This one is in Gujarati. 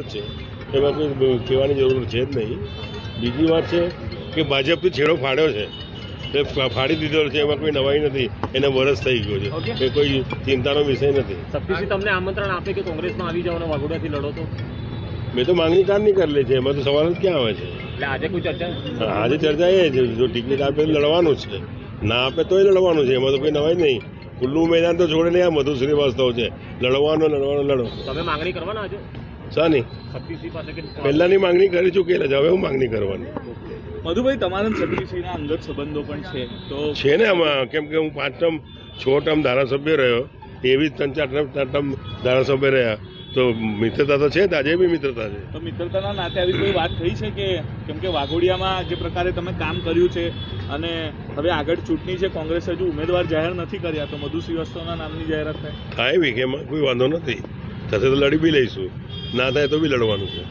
છે એમાં કોઈ કહેવાની જરૂર છે જ નહીં. બીજી વાત છે કે ભાજપથી છેડો ફાડ્યો છે. એ ફાડી દીધો છે એમાં કોઈ નવાઈ નથી. એને વરસ થઈ ગયો છે. એ કોઈ ચિંતાનો વિષય નથી. શક્તિસિંહ તમને આમંત્રણ આપે કે કોંગ્રેસમાં આવી જાવ અને વાઘોડિયાથી લડો તો? મેં તો માંગણી કારની કરેલી છે. એમાં તો સવાલ જ ક્યાં આવે છે? આજે કોઈ ચર્ચા આજે ચર્ચા એ છે. જો ટિકિટ આપે લડવાનું છે. ના આપે તોય લડવાનું છે. એમાં તો કોઈ નવાઈ નહીં. ખુલ્લું મેદાન તો છોડે નહીં આ મધુ શ્રીવાસ્તવ છે. લડવાનો લડવાનો લડો. તમે માંગણી કરવાના આજે? શાની પહેલાની માંગણી કરી ચૂકેલા છે હવે હું માંગણી કરવાની? મધુભાઈ તમારા શક્તિસિંહના અંગત સંબંધો પણ છે તો છે ને આમાં કેમ કે હું પાંચ ટર્મ છ ટર્મ ધારાસભ્ય રહ્યો એવી જ ત્રણ ચાર ટર્મ ચાર ટર્મ ધારાસભ્ય રહ્યા. તો મિત્રતા તો છે આજે બી મિત્રતા છે. તો મિત્રતાના નાતે આવી કોઈ વાત થઈ છે કે કેમ કે વાઘોડિયામાં જે પ્રકારે તમે કામ કર્યું છે અને હવે આગળ ચૂંટણી છે કોંગ્રેસ હજુ ઉમેદવાર જાહેર નથી કર્યા તો મધુ શ્રીવાસ્તવના નામની જાહેરાત થાય. થાય બી કે એમાં કોઈ વાંધો નથી. થશે તો લડી બી લઈશું. ના થાય તો બી લડવાનું છે.